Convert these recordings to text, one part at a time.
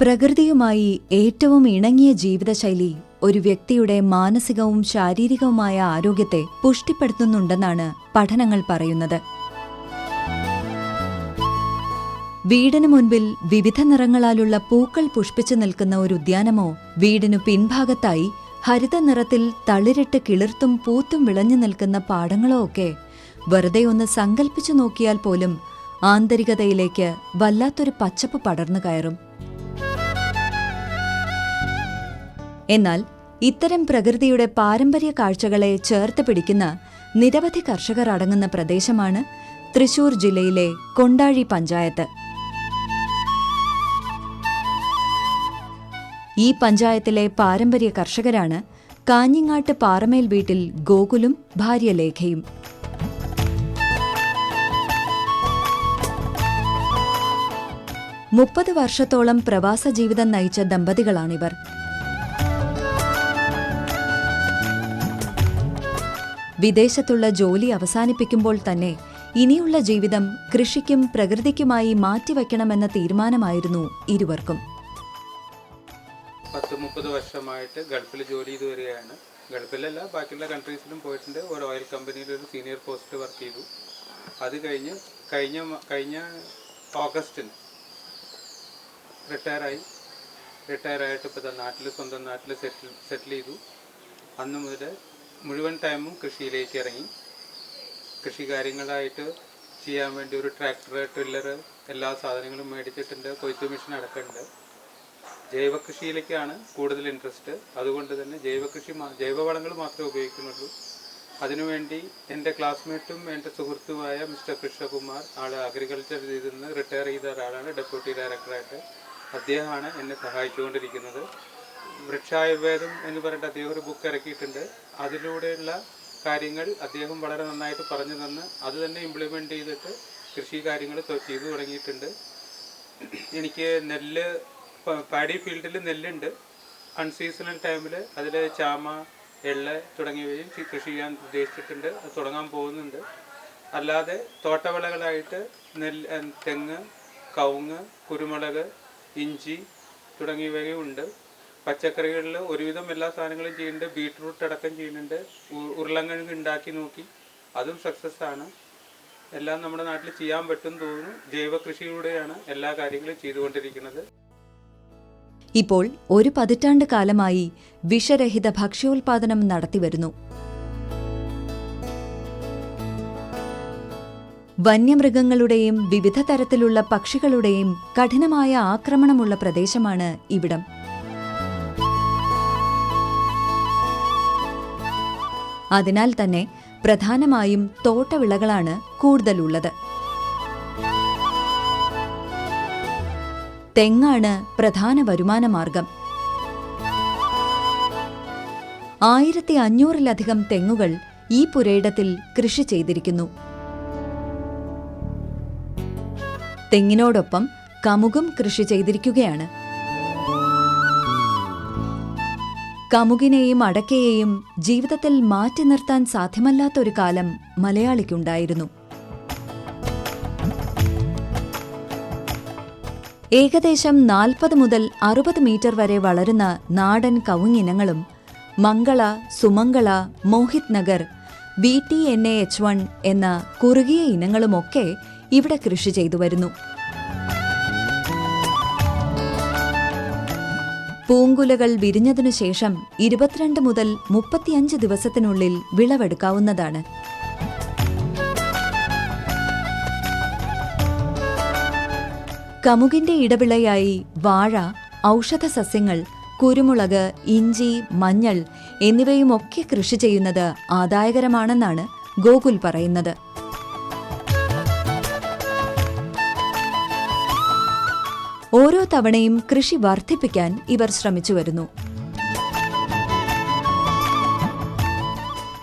പ്രകൃതിയുമായി ഏറ്റവും ഇണങ്ങിയ ജീവിതശൈലി ഒരു വ്യക്തിയുടെ മാനസികവും ശാരീരികവുമായ ആരോഗ്യത്തെ പുഷ്ടിപ്പെടുത്തുന്നുണ്ടെന്നാണ് പഠനങ്ങൾ പറയുന്നത്. വീടിന് മുൻപിൽ വിവിധ നിറങ്ങളാലുള്ള പൂക്കൾ പുഷ്പിച്ചു നിൽക്കുന്ന ഒരു ഉദ്യാനമോ വീടിനു പിൻഭാഗത്തായി ഹരിത നിറത്തിൽ തളിരിട്ട് കിളിർത്തും പൂത്തും വിളഞ്ഞു നിൽക്കുന്ന പാടങ്ങളോ ഒക്കെ വെറുതെ ഒന്ന് സങ്കല്പിച്ചു നോക്കിയാൽ പോലും ആന്തരികതയിലേക്ക് വല്ലാത്തൊരു പച്ചപ്പ് പടർന്നു കയറും. എന്നാൽ ഇത്തരം പ്രകൃതിയുടെ പാരമ്പര്യ കാഴ്ചകളെ ചേർത്ത് പിടിക്കുന്ന നിരവധി കർഷകർ അടങ്ങുന്ന പ്രദേശമാണ് തൃശൂർ ജില്ലയിലെ കൊണ്ടാഴി പഞ്ചായത്ത്. ഈ പഞ്ചായത്തിലെ പാരമ്പര്യ കർഷകരാണ് കാഞ്ഞിങ്ങാട്ട് പാറമേൽ വീട്ടിൽ ഗോകുലും ഭാര്യ ലേഖയും മുപ്പത് വർഷത്തോളം പ്രവാസ ജീവിതം നയിച്ച ദമ്പതികളാണിവർ. വിദേശത്തുള്ള ജോലി അവസാനിപ്പിക്കുമ്പോൾ തന്നെ ഇനിയുള്ള ജീവിതം കൃഷിക്കും പ്രകൃതിക്കുമായി മാറ്റിവെക്കണമെന്ന തീരുമാനമായിരുന്നു ഇരുവർക്കും. പത്ത് മുപ്പത് വർഷമായിട്ട് ഗൾഫിൽ ജോലി ചെയ്തു വരികയാണ്. ഗൾഫിലല്ല ബാക്കിയുള്ള കൺട്രീസിലും പോയിട്ടുണ്ട്. ഒരു ഓയിൽ കമ്പനിയിൽ ഒരു സീനിയർ പോസ്റ്റ് വർക്ക് ചെയ്തു. അത് കഴിഞ്ഞ് കഴിഞ്ഞ കഴിഞ്ഞ ഓഗസ്റ്റിന് റിട്ടയറായി. റിട്ടയറായിട്ട് ഇപ്പോൾ നാട്ടിൽ സ്വന്തം നാട്ടിൽ സെറ്റിൽ സെറ്റിൽ ചെയ്തു. അന്ന് മുതൽ മുഴുവൻ ടൈമും കൃഷിയിലേക്ക് ഇറങ്ങി. കൃഷി കാര്യങ്ങളായിട്ട് ചെയ്യാൻ വേണ്ടി ഒരു ട്രാക്ടർ ട്രില്ലർ എല്ലാ സാധനങ്ങളും മേടിച്ചിട്ടുണ്ട്. കൊയ്ത്ത് മെഷീൻ അടക്കമുണ്ട്. ജൈവ കൃഷിയിലേക്കാണ് കൂടുതൽ ഇൻട്രസ്റ്റ്. അതുകൊണ്ട് തന്നെ ജൈവ കൃഷി ജൈവവളങ്ങൾ മാത്രമേ ഉപയോഗിക്കുന്നുള്ളൂ. അതിനുവേണ്ടി എന്റെ ക്ലാസ്മേറ്റും എന്റെ സുഹൃത്തുമായ മിസ്റ്റർ കൃഷ്ണകുമാർ ആൾ അഗ്രികൾച്ചർ ഇതിൽ നിന്ന് റിട്ടയർ ചെയ്ത ഒരാളാണ് ഡെപ്യൂട്ടി ഡയറക്ടറായിട്ട് അദ്ദേഹമാണ് എന്നെ സഹായിച്ചുകൊണ്ടിരിക്കുന്നത്. വൃക്ഷായുർവേദം എന്ന് പറഞ്ഞിട്ട് അദ്ദേഹം ഒരു ബുക്ക് ഇറക്കിയിട്ടുണ്ട്. അതിലൂടെയുള്ള കാര്യങ്ങൾ അദ്ദേഹം വളരെ നന്നായിട്ട് പറഞ്ഞു തന്ന് അത് തന്നെ ഇംപ്ലിമെന്റ് ചെയ്തിട്ട് കൃഷി കാര്യങ്ങൾ ചെയ്തു തുടങ്ങിയിട്ടുണ്ട്. എനിക്ക് നെല്ല് പാടി ഫീൽഡിൽ നെല്ലുണ്ട്. അൺസീസണൽ ടൈമിൽ അതിൽ ചാമ എള്ള് തുടങ്ങിയവയും കൃഷി ചെയ്യാൻ ഉദ്ദേശിച്ചിട്ടുണ്ട്. അത് തുടങ്ങാൻ പോകുന്നുണ്ട്. അല്ലാതെ തോട്ടവിളകളായിട്ട് നെല്ല് തെങ്ങ് കവുങ്ങ് കുരുമുളക് ഇഞ്ചി തുടങ്ങിയവയും ഉണ്ട്. പച്ചക്കറികളിൽ ഒരുവിധം എല്ലാ സാധനങ്ങളും ചെയ്യുന്നുണ്ട്. ബീട്രൂട്ട് അടക്കം ചെയ്യുന്നുണ്ട്. ഉരുളങ്കിഴങ്ങ് ഉണ്ടാക്കി നോക്കി. അതും സക്സസ് ആണ്. എല്ലാം നമ്മുടെ നാട്ടിൽ ചെയ്യാൻ പറ്റും തോന്നുന്നു. ജൈവ കൃഷിയിലൂടെയാണ് എല്ലാ കാര്യങ്ങളും ചെയ്തുകൊണ്ടിരിക്കുന്നത്. ഇപ്പോൾ ഒരു പതിറ്റാണ്ട് കാലമായി വിഷരഹിത ഭക്ഷ്യോൽപാദനം നടത്തിവരുന്നു വന്യമൃഗങ്ങളുടെയും വിവിധ തരത്തിലുള്ള പക്ഷികളുടെയും കഠിനമായ ആക്രമണമുള്ള പ്രദേശമാണ് ഇവിടം. അതിനാൽ തന്നെ പ്രധാനമായും തോട്ടവിളകളാണ് കൂടുതലുള്ളത്. തെങ്ങാണ് പ്രധാന വരുമാന മാർഗം. ആയിരത്തി അഞ്ഞൂറിലധികം തെങ്ങുകൾ ഈ പുരയിടത്തിൽ കൃഷി ചെയ്തിരിക്കുന്നു. തെങ്ങിനോടൊപ്പം കമുകും കൃഷി ചെയ്തിരിക്കുകയാണ്. കമുകിനെയും അടക്കയെയും ജീവിതത്തിൽ മാറ്റി നിർത്താൻ സാധ്യമല്ലാത്തൊരു കാലം മലയാളിക്കുണ്ടായിരുന്നു. ഏകദേശം നാൽപ്പത് മുതൽ അറുപത് മീറ്റർ വരെ വളരുന്ന നാടൻ കവുങ്ങിനങ്ങളും Mangala Sumangala Mohit Nagar B T N A H one എന്ന കുറുകിയ ഇനങ്ങളുമൊക്കെ ഇവിടെ കൃഷി ചെയ്തു വരുന്നു പൂങ്കുലകൾ വിരിഞ്ഞതിനു ശേഷം ഇരുപത്തിരണ്ട് മുതൽ മുപ്പത്തിയഞ്ച് ദിവസത്തിനുള്ളിൽ വിളവെടുക്കാവുന്നതാണ്. കമുകിന്റെ ഇടവിളയായി വാഴ ഔഷധ സസ്യങ്ങൾ കുരുമുളക് ഇഞ്ചി മഞ്ഞൾ എന്നിവയുമൊക്കെ കൃഷി ചെയ്യുന്നത് ആദായകരമാണെന്നാണ് ഗോകുൽ പറയുന്നത്. ഓരോ തവണയും കൃഷി വർദ്ധിപ്പിക്കാൻ ഇവർ ശ്രമിച്ചു വരുന്നു.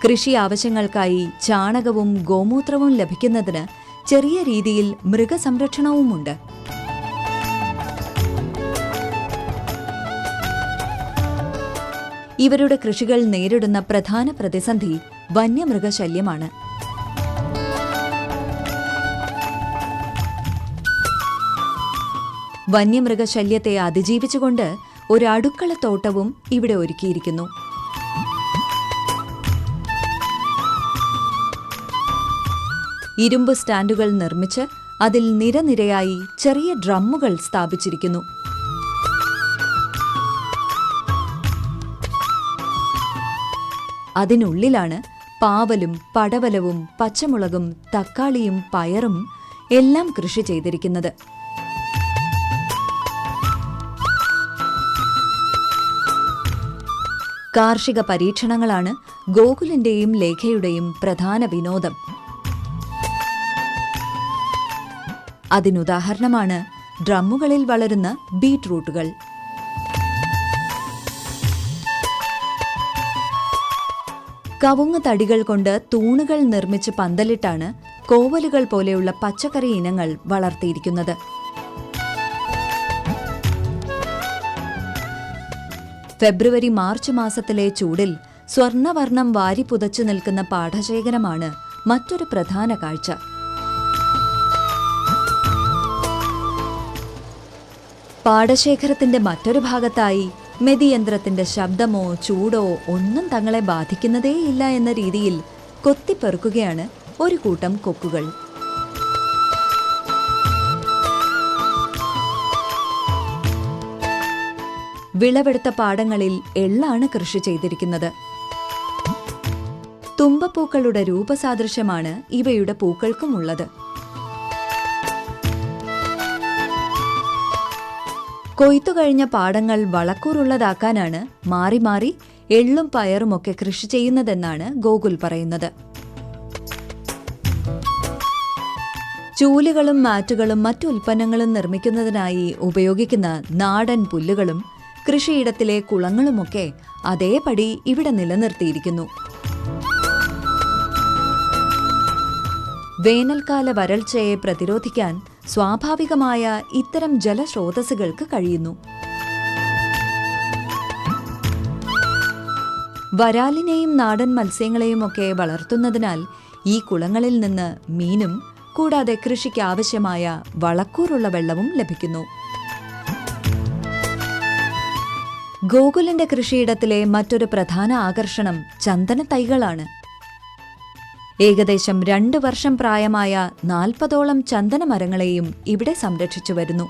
കൃഷി ആവശ്യങ്ങൾക്കായി ചാണകവും ഗോമൂത്രവും ലഭിക്കുന്നതിന് ചെറിയ രീതിയിൽ മൃഗസംരക്ഷണവുമുണ്ട്. ഇവരുടെ കൃഷികൾ നേരിടുന്ന പ്രധാന പ്രതിസന്ധി വന്യമൃഗശല്യമാണ്. വന്യമൃഗശല്യത്തെ അതിജീവിച്ചുകൊണ്ട് ഒരു അടുക്കള തോട്ടവും ഇവിടെ ഒരുക്കിയിരിക്കുന്നു. ഇരുമ്പ് സ്റ്റാൻഡുകൾ നിർമ്മിച്ച് അതിൽ നിരനിരയായി ചെറിയ ഡ്രമ്മുകൾ സ്ഥാപിച്ചിരിക്കുന്നു. അതിനുള്ളിലാണ് പാവലും പടവലവും പച്ചമുളകും തക്കാളിയും പയറും എല്ലാം കൃഷി ചെയ്തിരിക്കുന്നത്. കാർഷിക പരീക്ഷണങ്ങളാണ് ഗോകുലിന്റെയും ലേഖയുടെയും പ്രധാന വിനോദം. അതിനുദാഹരണമാണ് ഡ്രമ്മുകളിൽ വളരുന്ന ബീട്രൂട്ടുകൾ. കവുങ്ങ് തടികൾ കൊണ്ട് തൂണുകൾ നിർമ്മിച്ച് പന്തലിട്ടാണ് കോവലുകൾ പോലെയുള്ള പച്ചക്കറി ഇനങ്ങൾ വളർത്തിയിരിക്കുന്നത്. ഫെബ്രുവരി മാർച്ച് മാസത്തിലെ ചൂടിൽ സ്വർണവർണം വാരി പുതച്ചു നിൽക്കുന്ന പാഠശേഖരമാണ് മറ്റൊരു പ്രധാന കാഴ്ച. പാടശേഖരത്തിന്റെ മറ്റൊരു ഭാഗത്തായി മെതിയന്ത്രത്തിന്റെ ശബ്ദമോ ചൂടോ ഒന്നും തങ്ങളെ ബാധിക്കുന്നതേയില്ല എന്ന രീതിയിൽ കൊത്തിപ്പെറുക്കുകയാണ് ഒരു കൂട്ടം കൊക്കുകൾ. വിളവെടുത്ത പാടങ്ങളിൽ എള്ളാണ് കൃഷി ചെയ്തിരിക്കുന്നത്. തുമ്പപ്പൂക്കളുടെ രൂപസാദൃശ്യമാണ് ഇവയുടെ പൂക്കൾക്കുമുള്ളത്. കൊയ്ത്തു കഴിഞ്ഞ പാടങ്ങൾ വളക്കൂറുള്ളതാക്കാനാണ് മാറി മാറി എള്ളും പയറുമൊക്കെ കൃഷി ചെയ്യുന്നതെന്നാണ് ഗോകുൽ പറയുന്നത്. ചൂലുകളും മാറ്റുകളും മറ്റു ഉൽപ്പന്നങ്ങളും നിർമ്മിക്കുന്നതിനായി ഉപയോഗിക്കുന്ന നാടൻ പുല്ലുകളും കൃഷിയിടത്തിലെ കുളങ്ങളുമൊക്കെ അതേപടി ഇവിടെ നിലനിർത്തിയിരിക്കുന്നു. വേനൽക്കാല വരൾച്ചയെ പ്രതിരോധിക്കാൻ സ്വാഭാവികമായ ഇത്തരം ജലസ്രോതസ്സുകൾക്ക് കഴിയുന്നു. വരാലിനെയും നാടൻ മത്സ്യങ്ങളെയുമൊക്കെ വളർത്തുന്നതിനാൽ ഈ കുളങ്ങളിൽ നിന്ന് മീനും കൂടാതെ കൃഷിക്ക് ആവശ്യമായ വളക്കൂറുള്ള വെള്ളവും ലഭിക്കുന്നു. ഗോകുലിന്റെ കൃഷിയിടത്തിലെ മറ്റൊരു പ്രധാന ആകർഷണം ചന്ദന തൈകളാണ്. ഏകദേശം രണ്ട് വർഷം പ്രായമായ നാൽപ്പതോളം ചന്ദന മരങ്ങളെയും ഇവിടെ സംരക്ഷിച്ചു വരുന്നു.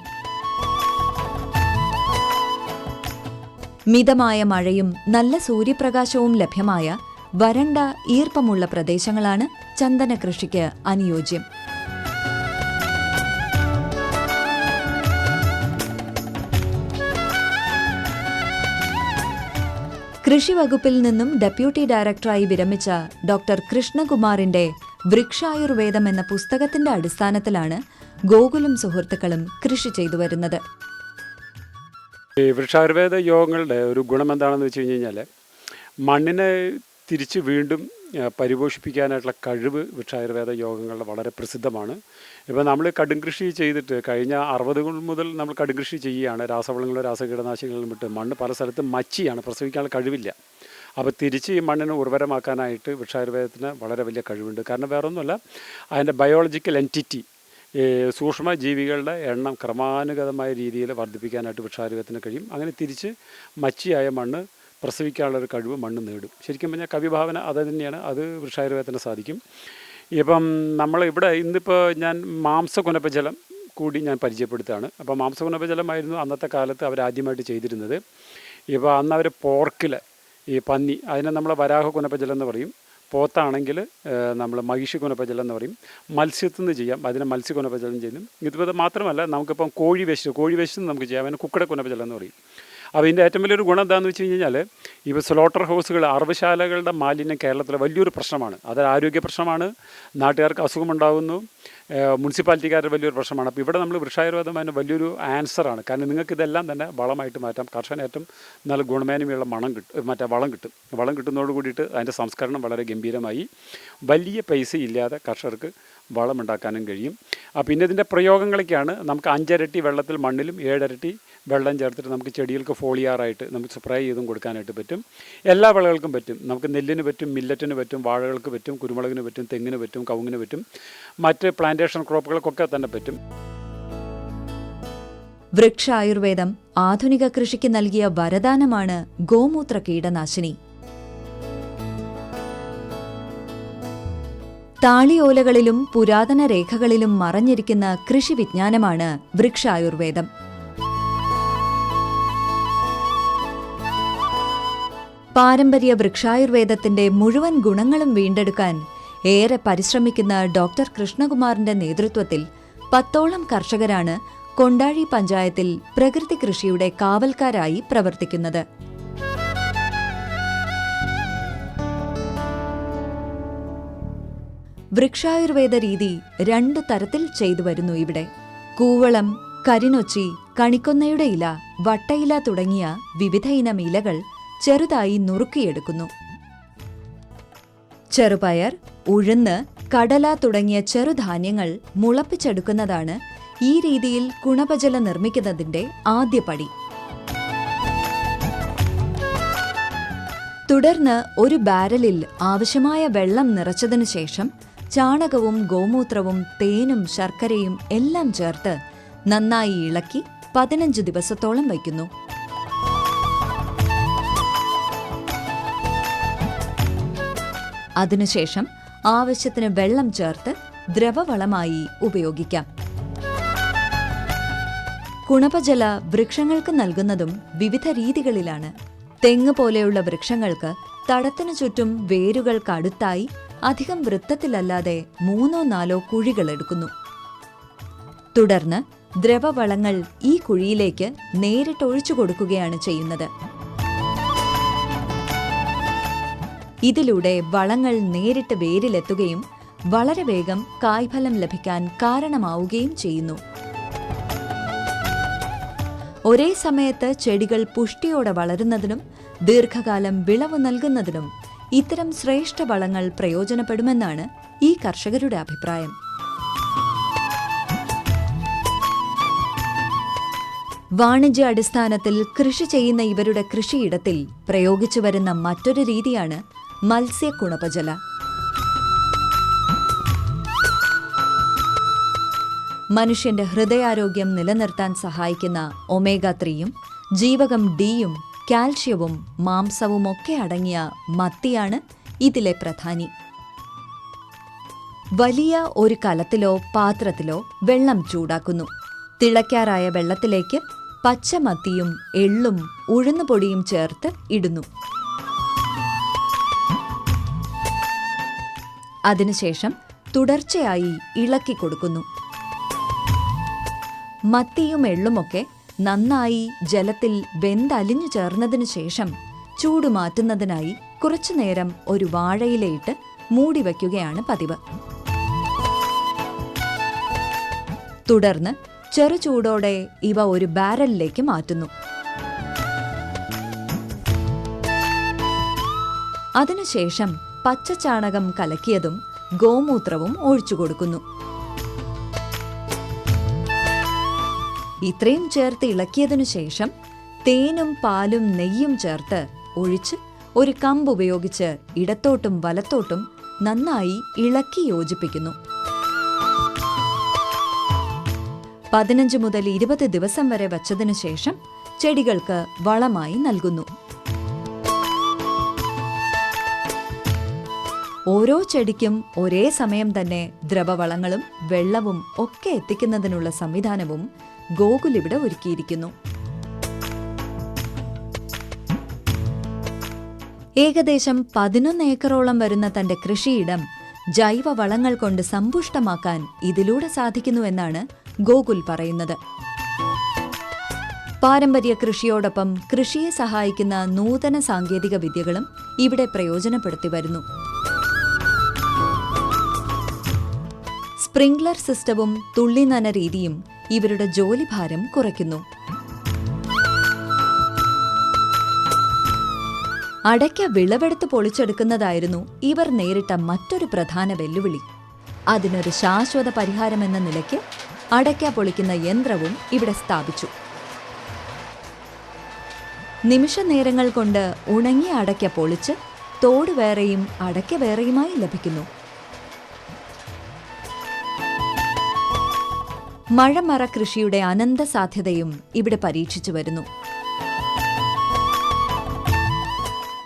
മിതമായ മഴയും നല്ല സൂര്യപ്രകാശവും ലഭ്യമായ വരണ്ട ഈർപ്പമുള്ള പ്രദേശങ്ങളാണ് ചന്ദന കൃഷിക്ക് അനുയോജ്യം. കൃഷി വകുപ്പിൽ നിന്നും ഡെപ്യൂട്ടി ഡയറക്ടറായി വിരമിച്ച ഡോക്ടർ കൃഷ്ണകുമാറിന്റെ വൃക്ഷായുർവേദം എന്ന പുസ്തകത്തിന്റെ അടിസ്ഥാനത്തിലാണ് ഗോകുലും സുഹൃത്തുക്കളും കൃഷി ചെയ്തു വരുന്നത്. ഈ വൃക്ഷായുർവേദ യോഗങ്ങളുടെ ഒരു ഗുണം എന്താണെന്ന് വെച്ച് കഴിഞ്ഞ് കഴിഞ്ഞാൽ മണ്ണിനെ തിരിച്ച് വീണ്ടും പരിപോഷിപ്പിക്കാനായിട്ടുള്ള കഴിവ് വൃക്ഷായുർവേദ യോഗങ്ങളുടെ വളരെ പ്രസിദ്ധമാണ്. ഇപ്പോൾ നമ്മൾ കടും കൃഷി ചെയ്തിട്ട് കഴിഞ്ഞ അറുപതുകൾ മുതൽ നമ്മൾ കടും കൃഷി ചെയ്യുകയാണ്. രാസവളങ്ങളും രാസകീടനാശിനികളും വിട്ട് മണ്ണ് പല സ്ഥലത്തും മച്ചിയാണ്. പ്രസവിക്കാനുള്ള കഴിവില്ല. അപ്പോൾ തിരിച്ച് ഈ മണ്ണിനെ ഉർവരമാക്കാനായിട്ട് വൃക്ഷായുർവേദത്തിന് വളരെ വലിയ കഴിവുണ്ട്. കാരണം വേറൊന്നുമല്ല അതിന്റെ ബയോളജിക്കൽ എന്റിറ്റി സൂക്ഷ്മ ജീവികളുടെ എണ്ണം ക്രമാനുഗതമായ രീതിയിൽ വർദ്ധിപ്പിക്കാനായിട്ട് വൃക്ഷായുർവേദത്തിന് കഴിയും. അങ്ങനെ തിരിച്ച് മച്ചിയായ മണ്ണ് പ്രസവിക്കാനുള്ള ഒരു കഴിവ് മണ്ണ് നേടും. ശരിക്കും പറഞ്ഞാൽ കവിഭാവന അത് തന്നെയാണ്. അത് വൃക്ഷായുർവേദത്തിന് സാധിക്കും. ഇപ്പം നമ്മൾ ഇവിടെ ഇന്നിപ്പോൾ ഞാൻ മാംസകുനപ്പജലം കൂടി ഞാൻ പരിചയപ്പെടുത്തുകയാണ്. അപ്പോൾ മാംസകുനപ്പജലമായിരുന്നു അന്നത്തെ കാലത്ത് അവർ ആദ്യമായിട്ട് ചെയ്തിരുന്നത്. ഇപ്പോൾ അന്ന് അവർ പോർക്കിൽ ഈ പന്നി അതിനെ നമ്മൾ വരാഹ കുനപ്പജലം എന്ന് പറയും. പോത്താണെങ്കിൽ നമ്മൾ മഹിഷി കുനപ്പജലം എന്ന് പറയും. മത്സ്യത്തിൽ നിന്ന് ചെയ്യാം. അതിനെ മത്സ്യ കുനപ്പജലം ചെയ്യും ഇതുപോലെ മാത്രമല്ല നമുക്കിപ്പം കോഴി വേസ്റ്റ് കോഴി വേസ്റ്റ് നമുക്ക് ചെയ്യാം. അതിനെ കുക്കട കുനപ്പജലം എന്ന് പറയും. അപ്പോൾ ഇതിന്റെ ഏറ്റവും വലിയൊരു ഗുണം എന്താണെന്ന് വെച്ച് കഴിഞ്ഞാൽ ഇപ്പോൾ സ്ലോട്ടർ ഹൗസുകൾ അറവശാലകളുടെ മാലിന്യം കേരളത്തിലെ വലിയൊരു പ്രശ്നമാണ്. അത് ആരോഗ്യ പ്രശ്നമാണ്. നാട്ടുകാർക്ക് അസുഖമുണ്ടാകുന്നു. മുനിസിപ്പാലിറ്റിക്കാരുടെ വലിയൊരു പ്രശ്നമാണ്. അപ്പോൾ ഇവിടെ നമ്മൾ വൃക്ഷായുർവേദം അതിന് വലിയൊരു ആൻസറാണ് കാരണം നിങ്ങൾക്ക് ഇതെല്ലാം തന്നെ വളമായിട്ട് മാറ്റാം. കർഷകന് ഏറ്റവും നല്ല ഗുണമേന്മയുള്ള മണം കിട്ടും മറ്റേ വളം കിട്ടും. വളം കിട്ടുന്നതോട് കൂടിയിട്ട് അതിന്റെ സംസ്കരണം വളരെ ഗംഭീരമായി. വലിയ പൈസ ഇല്ലാതെ കർഷകർക്ക് വളമുണ്ടാക്കാനും കഴിയും. അപ്പോൾ പിന്നെ ഇതിന്റെ പ്രയോഗങ്ങളൊക്കെയാണ്. നമുക്ക് അഞ്ചരട്ടി വെള്ളത്തിൽ മണ്ണിലും ഏഴരട്ടി വെള്ളം ചേർത്തിട്ട് നമുക്ക് ചെടികൾക്ക് ഫോളിയാറായിട്ട് നമുക്ക് സ്പ്രേ ചെയ്തും കൊടുക്കാനായിട്ട് പറ്റും. എല്ലാ വിളകൾക്കും പറ്റും. നമുക്ക് നെല്ലിന് പറ്റും മില്ലറ്റിന് പറ്റും വാഴകൾക്ക് പറ്റും കുരുമുളകിന് പറ്റും തെങ്ങിന് പറ്റും കവുങ്ങിന് പറ്റും. മറ്റ് പ്ലാന്റേഷൻ ക്രോപ്പുകൾക്കൊക്കെ തന്നെ പറ്റും. വൃക്ഷ ആയുർവേദം ആധുനിക കൃഷിക്ക് നൽകിയ വരദാനമാണ് ഗോമൂത്ര കീടനാശിനി. താളിയോലകളിലും പുരാതന രേഖകളിലും മറഞ്ഞിരിക്കുന്ന കൃഷി വിജ്ഞാനമാണ് വൃക്ഷായുർവേദം. പാരമ്പര്യ വൃക്ഷായുർവേദത്തിന്റെ മുഴുവൻ ഗുണങ്ങളും വീണ്ടെടുക്കാൻ ഏറെ പരിശ്രമിക്കുന്ന ഡോക്ടർ കൃഷ്ണകുമാറിന്റെ നേതൃത്വത്തിൽ പത്തോളം കർഷകരാണ് കൊണ്ടാഴി പഞ്ചായത്തിൽ പ്രകൃതി കൃഷിയുടെ കാവൽക്കാരായി പ്രവർത്തിക്കുന്നത്. വൃക്ഷായുർവേദ രീതി രണ്ടു തരത്തിൽ ചെയ്തു വരുന്നു ഇവിടെ. കൂവളം കരിനൊച്ചി കണിക്കൊന്നയുടെ ഇല വട്ടയില തുടങ്ങിയ വിവിധ ഇനം ഇലകൾ ചെറുതായി നുറുക്കിയെടുക്കുന്നു. ചെറുപയർ ഉഴുന്ന് കടല തുടങ്ങിയ ചെറുധാന്യങ്ങൾ മുളപ്പിച്ചെടുക്കുന്നതാണ് ഈ രീതിയിൽ കുണപജല നിർമ്മിക്കുന്നതിന്റെ ആദ്യ പടി. തുടർന്ന് ഒരു ബാരലിൽ ആവശ്യമായ വെള്ളം നിറച്ചതിനു ശേഷം ചാണകവും ഗോമൂത്രവും തേനും ശർക്കരയും എല്ലാം ചേർത്ത് നന്നായി ഇളക്കി പതിനഞ്ച് ദിവസത്തോളം വയ്ക്കുന്നു. അതിനുശേഷം ആവശ്യത്തിന് വെള്ളം ചേർത്ത് ദ്രവവളമായി ഉപയോഗിക്കാം. കുണപജല വൃക്ഷങ്ങൾക്ക് നൽകുന്നതും വിവിധ രീതികളിലാണ്. തെങ്ങ് പോലെയുള്ള വൃക്ഷങ്ങൾക്ക് തടത്തിനു ചുറ്റും വേരുകൾക്കടുത്തായി അധികം വൃത്തത്തിലല്ലാതെ മൂന്നോ നാലോ കുഴികൾ എടുക്കുന്നു. തുടർന്ന് ദ്രവവളങ്ങൾ ഈ കുഴിയിലേക്ക് നേരിട്ട് ഒഴിച്ചു കൊടുക്കുകയാണ് ചെയ്യുന്നത്. ഇതിലൂടെ വളങ്ങൾ നേരിട്ട് വേരിലെത്തുകയും വളരെ വേഗം കായ്ഫലം ലഭിക്കാൻ കാരണമാവുകയും ചെയ്യുന്നു. ഒരേ സമയത്ത് ചെടികൾ പുഷ്ടിയോടെ വളരുന്നതിനും ദീർഘകാലം വിളവ് നൽകുന്നതിനും ഇത്തരം ശ്രേഷ്ഠ വളങ്ങൾ പ്രയോജനപ്പെടുമെന്നാണ് ഈ കർഷകരുടെ അഭിപ്രായം. വാണിജ്യ അടിസ്ഥാനത്തിൽ കൃഷി ചെയ്യുന്ന ഇവരുടെ കൃഷിയിടത്തിൽ പ്രയോഗിച്ചു വരുന്ന മറ്റൊരു രീതിയാണ് മത്സ്യ കുണപജല മനുഷ്യന്റെ ഹൃദയാരോഗ്യം നിലനിർത്താൻ സഹായിക്കുന്ന ഒമേഗ ത്രീയും ജീവകം ഡിയും കാൽഷ്യവും മാംസവും ഒക്കെ അടങ്ങിയ മത്തിയാണ് ഇതിലെ പ്രധാനി. വലിയ ഒരു കലത്തിലോ പാത്രത്തിലോ വെള്ളം ചൂടാക്കുന്നു. തിളയ്ക്കാറായ വെള്ളത്തിലേക്ക് പച്ചമത്തിയും എള്ളും ഉഴുന്നുപൊടിയും ചേർത്ത് ഇടുന്നു. അതിനുശേഷം തുടർച്ചയായി ഇളക്കി കൊടുക്കുന്നു. മത്തിയും എള്ളുമൊക്കെ നന്നായി ജലത്തിൽ വെന്തലിഞ്ഞു ചേർന്നതിനു ശേഷം ചൂട് മാറ്റുന്നതിനായി കുറച്ചുനേരം ഒരു വാഴയിലയിട്ട് മൂടി വയ്ക്കുകയാണ് പതിവ്. തുടർന്ന് ചെറു ചൂടോടെ ഇവ ഒരു ബാരലിലേക്ക് മാറ്റുന്നു. അതിനുശേഷം പച്ചച്ചാണകം കലക്കിയതും ഗോമൂത്രവും ഒഴിച്ചു കൊടുക്കുന്നു. ഇത്രയും ചേർത്ത് ഇളക്കിയതിനു ശേഷം തേനും പാലും നെയ്യും ചേർത്ത് ഒഴിച്ച് ഒരു കമ്പ് ഉപയോഗിച്ച് ഇടത്തോട്ടും വലത്തോട്ടും നന്നായി ഇളക്കി യോജിപ്പിക്കുന്നു. പതിനഞ്ച് മുതൽ ഇരുപത് ദിവസം വരെ വച്ചതിനു ശേഷം ചെടികൾക്ക് വളമായി നൽകുന്നു. ഓരോ ചെടിക്കും ഒരേ സമയം തന്നെ ദ്രവവളങ്ങളും വെള്ളവും ഒക്കെ എത്തിക്കുന്നതിനുള്ള സംവിധാനവും ഗോകുൽ ഇവിടെ ഒരുക്കിയിരിക്കുന്നു. ഏകദേശം പതിനൊന്ന് ഏക്കറോളം വരുന്ന തന്റെ കൃഷിയിടം ജൈവവളങ്ങൾ കൊണ്ട് സമ്പുഷ്ടമാക്കാൻ ഇതിലൂടെ സാധിക്കുന്നുവെന്നാണ് ഗോകുൽ പറയുന്നത്. പാരമ്പര്യ കൃഷിയോടൊപ്പം കൃഷിയെ സഹായിക്കുന്ന നൂതന സാങ്കേതിക വിദ്യകളും ഇവിടെ പ്രയോജനപ്പെടുത്തി വരുന്നു. സ്പ്രിംഗ്ലർ സിസ്റ്റവും തുള്ളിനന രീതിയും ഇവരുടെ ജോലിഭാരം കുറയ്ക്കുന്നു. അടയ്ക്ക വിളവെടുത്ത് പൊളിച്ചെടുക്കുന്നതായിരുന്നു ഇവർ നേരിട്ട മറ്റൊരു പ്രധാന വെല്ലുവിളി. അതിനൊരു ശാശ്വത പരിഹാരമെന്ന നിലയ്ക്ക് അടയ്ക്ക പൊളിക്കുന്ന യന്ത്രവും ഇവിടെ സ്ഥാപിച്ചു. നിമിഷ നേരങ്ങൾ കൊണ്ട് ഉണങ്ങിയ അടയ്ക്ക പൊളിച്ച് തോട് വേറെയും അടയ്ക്ക വേറെയുമായി ലഭിക്കുന്നു. മഴമറ കൃഷിയുടെ അനന്ത സാധ്യതയും ഇവിടെ പരീക്ഷിച്ചു വരുന്നു.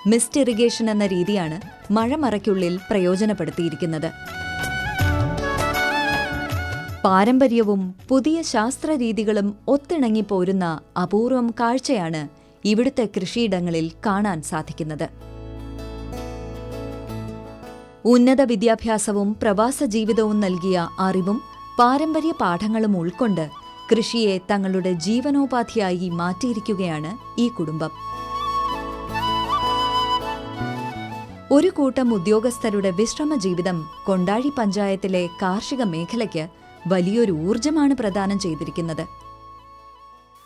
മിസ്റ്റ് ഇറിഗേഷൻ എന്ന രീതിയാണ് മഴമറയ്ക്കുള്ളിൽ പ്രയോജനപ്പെടുത്തിയിരിക്കുന്നത്. പാരമ്പര്യവും പുതിയ ശാസ്ത്രരീതികളും ഒത്തിണങ്ങി പോരുന്ന അപൂർവം കാഴ്ചയാണ് ഇവിടുത്തെ കൃഷിയിടങ്ങളിൽ കാണാൻ സാധിക്കുന്നത്. ഉന്നത വിദ്യാഭ്യാസവും പ്രവാസ ജീവിതവും നൽകിയ അറിവും പാരമ്പര്യ പാഠങ്ങളും ഉൾക്കൊണ്ട് കൃഷിയെ തങ്ങളുടെ ജീവനോപാധിയായി മാറ്റിയിരിക്കുകയാണ് ഈ കുടുംബം. ഒരു കൂട്ടം ഉദ്യോഗസ്ഥരുടെ വിശ്രമ ജീവിതം കൊണ്ടാഴി പഞ്ചായത്തിലെ കാർഷിക മേഖലയ്ക്ക് വലിയൊരു ഊർജമാണ് പ്രദാനം ചെയ്തിരിക്കുന്നത്.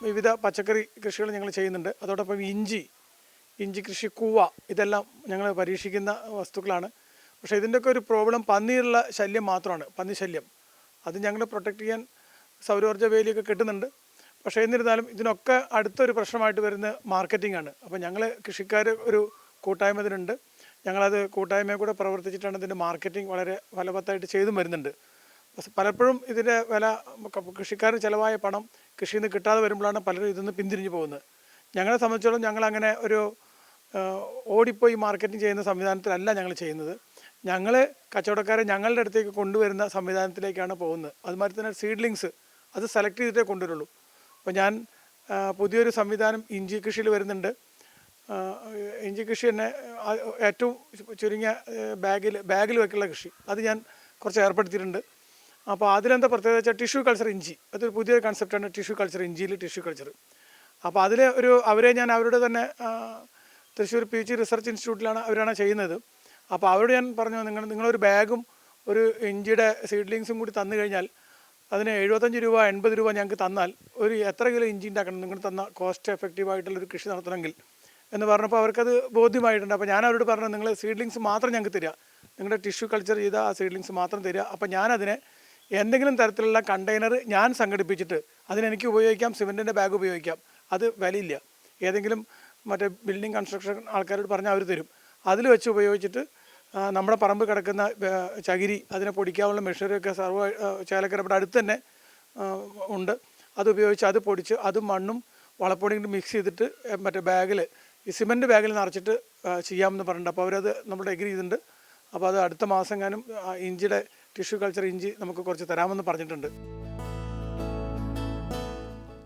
വിവിധ പച്ചക്കറി കൃഷികൾ ഞങ്ങൾ ചെയ്യുന്നുണ്ട്. അതോടൊപ്പം ഇഞ്ചി ഇഞ്ചി കൃഷി കൂവ ഇതെല്ലാം ഞങ്ങൾ പരീക്ഷിക്കുന്ന വസ്തുക്കളാണ്. പക്ഷേ ഇതിന്റെയൊക്കെ ഒരു പ്രോബ്ലം പന്നിയുള്ള ശല്യം മാത്രമാണ്. പന്നി ശല്യം അത് ഞങ്ങൾ പ്രൊട്ടക്റ്റ് ചെയ്യാൻ സൗരോർജ വേലിയൊക്കെ കിട്ടുന്നുണ്ട്. പക്ഷേ എന്നിരുന്നാലും ഇതിനൊക്കെ അടുത്തൊരു പ്രശ്നമായിട്ട് വരുന്ന മാർക്കറ്റിംഗ് ആണ്. അപ്പോൾ ഞങ്ങൾ കൃഷിക്കാർ ഒരു കൂട്ടായ്മ ഇതിനുണ്ട് ഞങ്ങളത് കൂട്ടായ്മയെ കൂടെ പ്രവർത്തിച്ചിട്ടാണ് ഇതിന്റെ മാർക്കറ്റിംഗ് വളരെ ഫലവത്തായിട്ട് ചെയ്തും വരുന്നുണ്ട്. പലപ്പോഴും ഇതിന്റെ വില കൃഷിക്കാരന് ചിലവായ പണം കൃഷിയിൽ നിന്ന് കിട്ടാതെ വരുമ്പോഴാണ് പലരും ഇതിൽ നിന്ന് പിന്തിരിഞ്ഞു പോകുന്നത്. ഞങ്ങളെ സംബന്ധിച്ചോളം ഞങ്ങളങ്ങനെ ഒരു ഓടിപ്പോയി മാർക്കറ്റിംഗ് ചെയ്യുന്ന സംവിധാനത്തിലല്ല ഞങ്ങൾ ചെയ്യുന്നത്. ഞങ്ങൾ കച്ചവടക്കാരെ ഞങ്ങളുടെ അടുത്തേക്ക് കൊണ്ടുവരുന്ന സംവിധാനത്തിലേക്കാണ് പോകുന്നത്. അതുമാതിരി തന്നെ സീഡ്ലിങ്സ് അത് സെലക്ട് ചെയ്തിട്ടേ കൊണ്ടുവരുള്ളൂ. അപ്പോൾ ഞാൻ പുതിയൊരു സംവിധാനം ഇഞ്ചി കൃഷിയിൽ വരുന്നുണ്ട്. ഇഞ്ചി കൃഷി തന്നെ ഏറ്റവും ചുരുങ്ങിയ ബാഗിൽ ബാഗിൽ വെക്കുള്ള കൃഷി. അത് ഞാൻ കുറച്ച് ഏർപ്പെടുത്തിയിട്ടുണ്ട്. അപ്പോൾ അതിലെന്താ പ്രത്യേകത വെച്ചാൽ ടിഷ്യൂ കൾച്ചർ ഇഞ്ചി. അതൊരു പുതിയൊരു കൺസെപ്റ്റാണ് ടിഷ്യൂ കൾച്ചർ ഇഞ്ചിയിൽ ടിഷ്യൂ കൾച്ചർ അപ്പോൾ അതിൽ ഒരു അവരെ ഞാൻ അവരുടെ തന്നെ തൃശ്ശൂർ പി റിസർച്ച് ഇൻസ്റ്റിറ്റ്യൂട്ടിലാണ് അവരാണ് ചെയ്യുന്നത്. അപ്പോൾ അവരോട് ഞാൻ പറഞ്ഞു നിങ്ങൾ നിങ്ങളൊരു ബാഗും ഒരു ഇഞ്ചിയുടെ സീഡ്ലിങ്സും കൂടി തന്നു കഴിഞ്ഞാൽ അതിന് എഴുപത്തഞ്ച് രൂപ എൺപത് രൂപ ഞങ്ങൾക്ക് തന്നാൽ ഒരു എത്ര കിലോ ഇഞ്ചി ഉണ്ടാക്കണം? നിങ്ങൾ തന്ന കോസ്റ്റ് എഫക്റ്റീവ് ആയിട്ടുള്ളൊരു കൃഷി നടത്തണമെങ്കിൽ എന്ന് പറഞ്ഞപ്പോൾ അവർക്കത് ബോധ്യമായിട്ടുണ്ട്. അപ്പോൾ ഞാൻ അവരോട് പറഞ്ഞു നിങ്ങൾ സീഡ്ലിങ്സ് മാത്രം ഞങ്ങൾക്ക് തരിക. നിങ്ങളുടെ ടിഷ്യൂ കൾച്ചർ ചെയ്ത ആ സീഡ്ലിങ്സ് മാത്രം തരിക. അപ്പോൾ ഞാനതിനെ എന്തെങ്കിലും തരത്തിലുള്ള കണ്ടെയ്നർ ഞാൻ സംഘടിപ്പിച്ചിട്ട് അതിനെനിക്ക് ഉപയോഗിക്കാം സിമെന്റിന്റെ ബാഗ് ഉപയോഗിക്കാം. അത് വിലയില്ല. ഏതെങ്കിലും മറ്റേ ബിൽഡിംഗ് കൺസ്ട്രക്ഷൻ ആൾക്കാരോട് പറഞ്ഞാൽ അവർ തരും. അതിൽ വെച്ച് ഉപയോഗിച്ചിട്ട് നമ്മുടെ പറമ്പ് കിടക്കുന്ന ചകിരി അതിനെ പൊടിക്കാവുള്ള മെഷീനറിയൊക്കെ സർവ ചേലക്കര ഇവിടെ അടുത്ത് തന്നെ ഉണ്ട്. അത് ഉപയോഗിച്ച് അത് പൊടിച്ച് അത് മണ്ണും വളപ്പൊടിയും മിക്സ് ചെയ്തിട്ട് മറ്റേ ബാഗിൽ ഈ സിമന്റ് ബാഗിൽ നിറച്ചിട്ട് ചെയ്യാമെന്ന് പറഞ്ഞിട്ടുണ്ട്. അപ്പോൾ അവരത് നമ്മുടെ എഗ്രി ചെയ്തിട്ടുണ്ട്. അപ്പോൾ അത് അടുത്ത മാസം ഞാനും ഇഞ്ചിയുടെ ടിഷ്യൂ കൾച്ചർ ഇഞ്ചി നമുക്ക് കുറച്ച് തരാമെന്ന് പറഞ്ഞിട്ടുണ്ട്.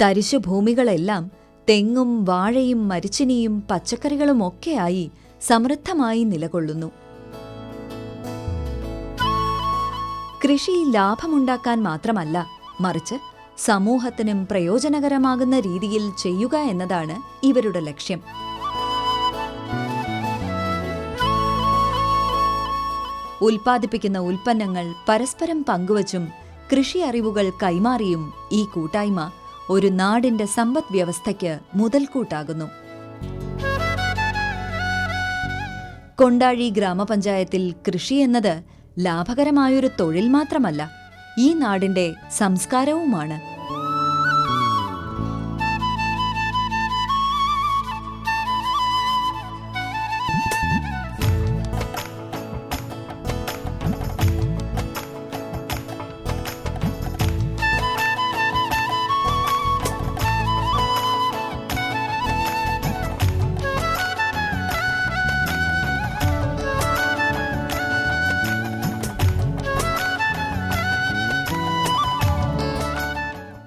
തരിശു ഭൂമികളെല്ലാം തെങ്ങും വാഴയും മരിച്ചിനിയും പച്ചക്കറികളും ഒക്കെയായി സമൃദ്ധമായി നിലകൊള്ളുന്നു. കൃഷി ലാഭമുണ്ടാക്കാൻ മാത്രമല്ല മറിച്ച് സമൂഹത്തിനും പ്രയോജനകരമാകുന്ന രീതിയിൽ ചെയ്യുക എന്നതാണ് ഇവരുടെ ലക്ഷ്യം. ഉൽപ്പാദിപ്പിക്കുന്ന ഉൽപ്പന്നങ്ങൾ പരസ്പരം പങ്കുവച്ചും കൃഷി അറിവുകൾ കൈമാറിയും ഈ കൂട്ടായ്മ ഒരു നാടിന്റെ സമ്പദ് വ്യവസ്ഥയ്ക്ക് മുതൽക്കൂട്ടാകുന്നു. കൊണ്ടാഴി ഗ്രാമപഞ്ചായത്തിൽ കൃഷി എന്നത് ലാഭകരമായൊരു തൊഴിൽ മാത്രമല്ല ഈ നാടിന്റെ സംസ്കാരവുമാണ്.